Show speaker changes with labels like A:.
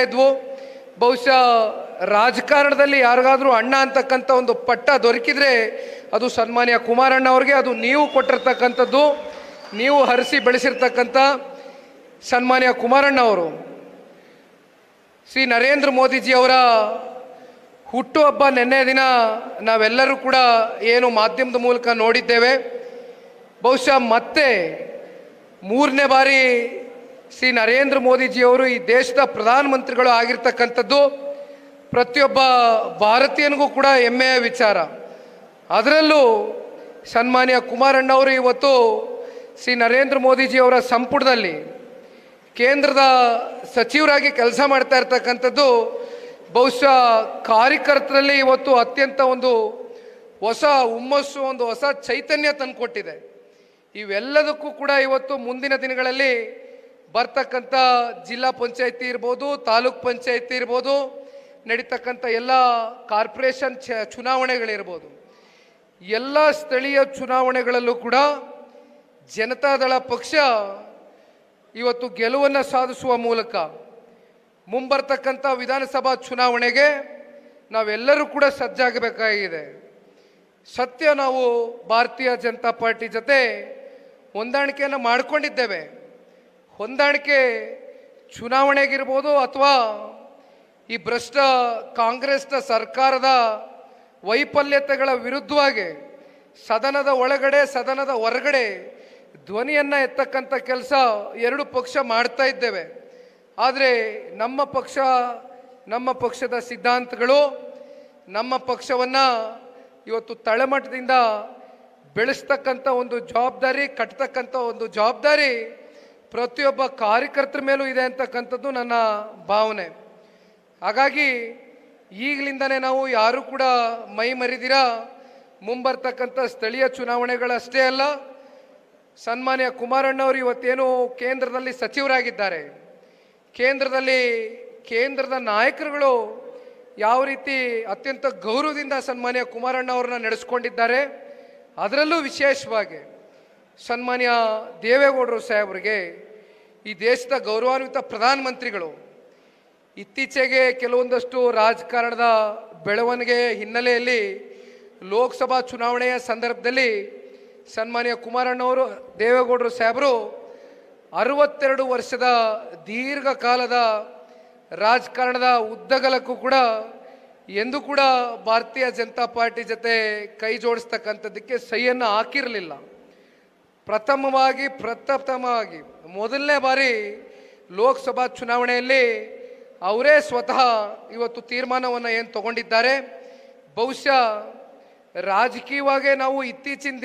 A: ಇದ್ವು. ಬಹುಶಃ ರಾಜಕಾರಣದಲ್ಲಿ ಯಾರಿಗಾದರೂ ಅಣ್ಣ ಅಂತಕ್ಕಂಥ ಒಂದು ಪಟ್ಟ ದೊರಕಿದ್ರೆ ಅದು ಸನ್ಮಾನ್ಯ ಕುಮಾರಣ್ಣ ಅವ್ರಿಗೆ, ಅದು ನೀವು ಕೊಟ್ಟಿರ್ತಕ್ಕಂಥದ್ದು, ನೀವು ಹರಿಸಿ ಬೆಳೆಸಿರ್ತಕ್ಕಂಥ ಸನ್ಮಾನ್ಯ ಕುಮಾರಣ್ಣ ಅವರು. ಶ್ರೀ ನರೇಂದ್ರ ಮೋದಿಜಿ ಅವರ ಹುಟ್ಟುಹಬ್ಬ ನಿನ್ನೆ ದಿನ ನಾವೆಲ್ಲರೂ ಕೂಡ ಏನು ಮಾಧ್ಯಮದ ಮೂಲಕ ನೋಡಿದ್ದೇವೆ. ಬಹುಶಃ ಮತ್ತೆ ಮೂರನೇ ಬಾರಿ ಶ್ರೀ ನರೇಂದ್ರ ಮೋದಿಜಿಯವರು ಈ ದೇಶದ ಪ್ರಧಾನಮಂತ್ರಿಗಳು ಆಗಿರ್ತಕ್ಕಂಥದ್ದು ಪ್ರತಿಯೊಬ್ಬ ಭಾರತೀಯನಿಗೂ ಕೂಡ ಹೆಮ್ಮೆಯ ವಿಚಾರ. ಅದರಲ್ಲೂ ಸನ್ಮಾನ್ಯ ಕುಮಾರಣ್ಣ ಅವರು ಇವತ್ತು ಶ್ರೀ ನರೇಂದ್ರ ಮೋದಿಜಿಯವರ ಸಂಪುಟದಲ್ಲಿ ಕೇಂದ್ರದ ಸಚಿವರಾಗಿ ಕೆಲಸ ಮಾಡ್ತಾ ಇರ್ತಕ್ಕಂಥದ್ದು ಬಹುಶಃ ಕಾರ್ಯಕರ್ತರಲ್ಲಿ ಇವತ್ತು ಅತ್ಯಂತ ಒಂದು ಹೊಸ ಹುಮ್ಮಸ್ಸು, ಒಂದು ಹೊಸ ಚೈತನ್ಯ ತಂದುಕೊಟ್ಟಿದೆ. ಇವೆಲ್ಲದಕ್ಕೂ ಕೂಡ ಇವತ್ತು ಮುಂದಿನ ದಿನಗಳಲ್ಲಿ ಬರ್ತಕ್ಕಂಥ ಜಿಲ್ಲಾ ಪಂಚಾಯತಿ ಇರ್ಬೋದು, ತಾಲೂಕ್ ಪಂಚಾಯತಿ ಇರ್ಬೋದು, ನಡೀತಕ್ಕಂಥ ಎಲ್ಲ ಕಾರ್ಪೊರೇಷನ್ ಚ ಚುನಾವಣೆಗಳಿರ್ಬೋದು. ಎಲ್ಲ ಸ್ಥಳೀಯ ಚುನಾವಣೆಗಳಲ್ಲೂ ಕೂಡ ಜನತಾದಳ ಪಕ್ಷ ಇವತ್ತು ಗೆಲುವನ್ನು ಸಾಧಿಸುವ ಮೂಲಕ ಮುಂಬರ್ತಕ್ಕಂಥ ವಿಧಾನಸಭಾ ಚುನಾವಣೆಗೆ ನಾವೆಲ್ಲರೂ ಕೂಡ ಸಜ್ಜಾಗಬೇಕಾಗಿದೆ. ಸತ್ಯ ನಾವು ಭಾರತೀಯ ಜನತಾ ಪಾರ್ಟಿ ಜೊತೆ ಹೊಂದಾಣಿಕೆಯನ್ನು ಮಾಡಿಕೊಂಡಿದ್ದೇವೆ. ಹೊಂದಾಣಿಕೆ ಚುನಾವಣೆಗಿರ್ಬೋದು ಅಥವಾ ಈ ಭ್ರಷ್ಟ ಕಾಂಗ್ರೆಸ್ನ ಸರ್ಕಾರದ ವೈಫಲ್ಯತೆಗಳ ವಿರುದ್ಧವಾಗಿ ಸದನದ ಒಳಗಡೆ, ಸದನದ ಹೊರಗಡೆ ಧ್ವನಿಯನ್ನು ಎತ್ತಕ್ಕಂಥ ಕೆಲಸ ಎರಡು ಪಕ್ಷ ಮಾಡ್ತಾ ಇದ್ದೇವೆ. ಆದರೆ ನಮ್ಮ ಪಕ್ಷ, ನಮ್ಮ ಪಕ್ಷದ ಸಿದ್ಧಾಂತಗಳು, ನಮ್ಮ ಪಕ್ಷವನ್ನು ಇವತ್ತು ತಳಮಟ್ಟದಿಂದ ಬೆಳೆಸ್ತಕ್ಕಂಥ ಒಂದು ಜವಾಬ್ದಾರಿ, ಕಟ್ತಕ್ಕಂಥ ಒಂದು ಜವಾಬ್ದಾರಿ ಪ್ರತಿಯೊಬ್ಬ ಕಾರ್ಯಕರ್ತರ ಮೇಲೂ ಇದೆ ಅಂತಕ್ಕಂಥದ್ದು ನನ್ನ ಭಾವನೆ. ಹಾಗಾಗಿ ಈಗಲಿಂದನೇ ನಾವು ಯಾರೂ ಕೂಡ ಮೈ ಮರಿದಿರ, ಮುಂಬರ್ತಕ್ಕಂಥ ಸ್ಥಳೀಯ ಚುನಾವಣೆಗಳಷ್ಟೇ ಅಲ್ಲ, ಸನ್ಮಾನ್ಯ ಕುಮಾರಣ್ಣವರು ಇವತ್ತೇನು ಕೇಂದ್ರದಲ್ಲಿ ಸಚಿವರಾಗಿದ್ದಾರೆ. ಕೇಂದ್ರದಲ್ಲಿ ಕೇಂದ್ರದ ನಾಯಕರುಗಳು ಯಾವ ರೀತಿ ಅತ್ಯಂತ ಗೌರವದಿಂದ ಸನ್ಮಾನ್ಯ ಕುಮಾರಣ್ಣ ಅವ್ರನ್ನ ನಡೆಸ್ಕೊಂಡಿದ್ದಾರೆ, ಅದರಲ್ಲೂ ವಿಶೇಷವಾಗಿ ಸನ್ಮಾನ್ಯ ದೇವೇಗೌಡರು ಸಾಹೇಬರಿಗೆ ಈ ದೇಶದ ಗೌರವಾನ್ವಿತ ಪ್ರಧಾನಮಂತ್ರಿಗಳು, ಇತ್ತೀಚೆಗೆ ಕೆಲವೊಂದಷ್ಟು ರಾಜಕಾರಣದ ಬೆಳವಣಿಗೆ ಹಿನ್ನೆಲೆಯಲ್ಲಿ ಲೋಕಸಭಾ ಚುನಾವಣೆಯ ಸಂದರ್ಭದಲ್ಲಿ ಸನ್ಮಾನ್ಯ ಕುಮಾರಣ್ಣವರು, ದೇವೇಗೌಡರು ಸಾಹೇಬರು ಅರವತ್ತೆರಡು ವರ್ಷದ ದೀರ್ಘಕಾಲದ ರಾಜಕಾರಣದ ಉದ್ದಗಲಕ್ಕೂ ಕೂಡ ಎಂದು ಕೂಡ ಭಾರತೀಯ ಜನತಾ ಪಾರ್ಟಿ ಜೊತೆ ಕೈ ಜೋಡಿಸ್ತಕ್ಕಂಥದ್ದಕ್ಕೆ ಸಹಿಯನ್ನು ಹಾಕಿರಲಿಲ್ಲ. ಪ್ರಥಮವಾಗಿ ಪ್ರಥಮವಾಗಿ, ಮೊದಲನೇ ಬಾರಿ ಲೋಕಸಭಾ ಚುನಾವಣೆಯಲ್ಲಿ ಅವರೇ ಸ್ವತಃ ಇವತ್ತು ತೀರ್ಮಾನವನ್ನು ಏನು ತಗೊಂಡಿದ್ದಾರೆ? ಬಹುಶಃ ರಾಜಕೀಯವಾಗೇ ನಾವು ಇತ್ತೀಚಿನ